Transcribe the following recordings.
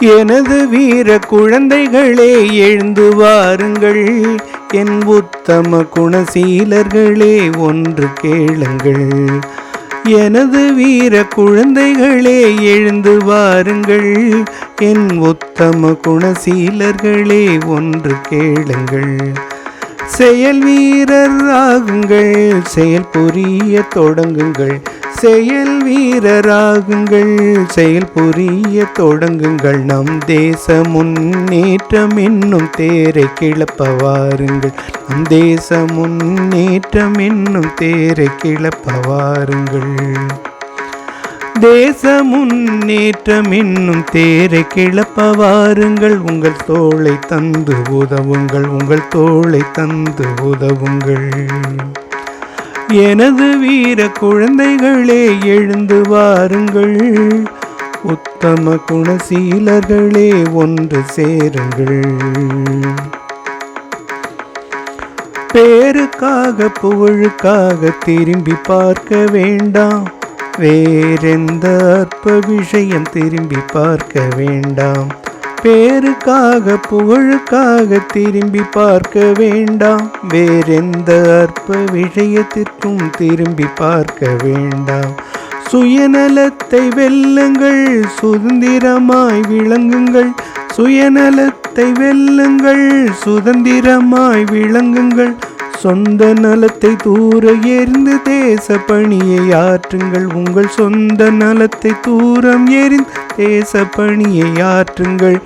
எனது வீர குழந்தைகளே எழுந்து வாருங்கள். என் உத்தம குணசீலர்களே ஒன்று கேளுங்கள். எனது வீர குழந்தைகளே எழுந்து வாருங்கள். என் உத்தம குணசீலர்களே ஒன்று கேளுங்கள். செயல் வீரர் ஆகுங்கள் செயல் புரிய தொடங்குங்கள். செயல் வீரராகுங்கள். செயல் புரிய தொடங்குங்கள். நம் தேச முன்னேற்றம் என்னும் தேரை கிளப்ப வாருங்கள். நம் தேச முன்னேற்றம் என்னும் தேரை கிளப்ப வாருங்கள். தேச முன்னேற்றம் என்னும் தேரை கிளப்ப வாருங்கள். உங்கள் தோளை தந்து உதவுங்கள். உங்கள் தோளை தந்து உதவுங்கள். எனது வீர குழந்தைகளே எழுந்து வாருங்கள். உத்தம குணசீலர்களே ஒன்று சேருங்கள். பேருக்காக புகழுக்காக திரும்பி பார்க்க வேண்டாம். வேறெந்த அற்ப விஷயம் திரும்பி பார்க்க வேண்டாம். பேருக்காக புகழுக்காக திரும்பி பார்க்க வேண்டாம். வேறெந்த அற்ப விஷயத்திற்கும் திரும்பி பார்க்க வேண்டாம். சுயநலத்தை வெல்லுங்கள் சுதந்திரமாய் விளங்குங்கள். சுயநலத்தை வெல்லுங்கள் சுதந்திரமாய் விளங்குங்கள். சொந்த நலத்தை தூர எரிந்து தேச பணியை ஆற்றுங்கள். உங்கள் சொந்த நலத்தை தூரம் எரிந்து தேச பணியை ஆற்றுங்கள்.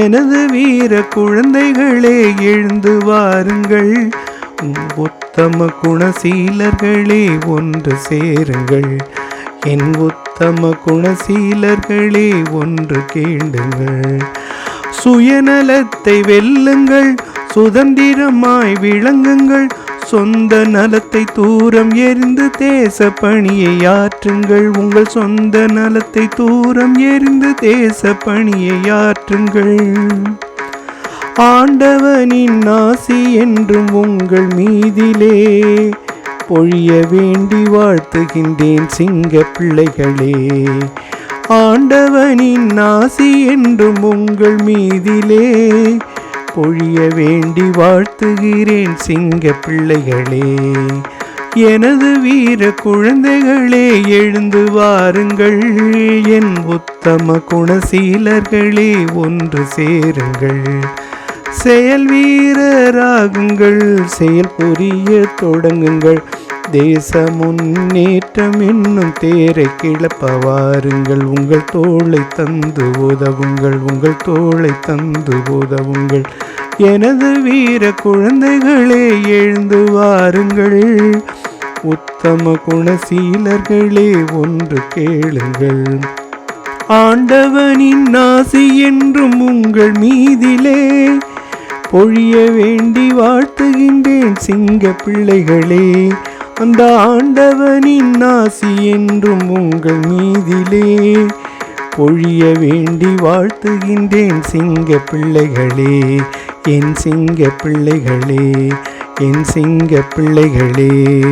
எனது வீர குழந்தைகளே எழுந்து வாருங்கள். உத்தம குணசீலர்களே ஒன்று சேருங்கள். என் உத்தம குணசீலர்களே ஒன்று கேளுங்கள். சுயநலத்தை வெல்லுங்கள். சுதந்திரமாய் விளங்குங்கள். சொந்த நலத்தை தூரம் எரிந்து தேச பணியை ஆற்றுங்கள். உங்கள் சொந்த நலத்தை தூரம் எரிந்து தேச பணியை ஆற்றுங்கள். ஆண்டவனின் ஆசி என்றும் உங்கள் மீதிலே பொழிய வேண்டி வாழ்த்துகின்றேன் சிங்க பிள்ளைகளே. ஆண்டவனின் ஆசி என்றும் உங்கள் மீதிலே பொழிய வேண்டி வாழ்த்துகிறேன் சிங்க பிள்ளைகளே. எனது வீர குழந்தைகளே எழுந்து வாருங்கள். என் உத்தம குணசீலர்களே ஒன்று சேருங்கள். செயல் வீரராகுங்கள் செயல் புரிய தொடங்குங்கள். தேச முன்னேற்றம் என்னும் தேரை கிளப்ப வாருங்கள் உங்கள் தோளை தந்து உதவுங்கள். உங்கள் தோளை தந்து உதவுங்கள். எனது வீர குழந்தைகளே எழுந்து வாருங்கள். உத்தம குணசீலர்களே ஒன்று கேளுங்கள். ஆண்டவனின் நாசி என்றும் உங்கள் மீதிலே பொழிய வேண்டி வாழ்த்துகின்றேன். சிங்க பிள்ளைகளே அந்த ஆண்டவனின் நாசி என்றும் உங்கள் மீதிலே. பொழிய வேண்டி வாழ்த்துகின்றேன் சிங்க பிள்ளைகளே என் சிங்க பிள்ளைகளே என் சிங்க பிள்ளைகளே.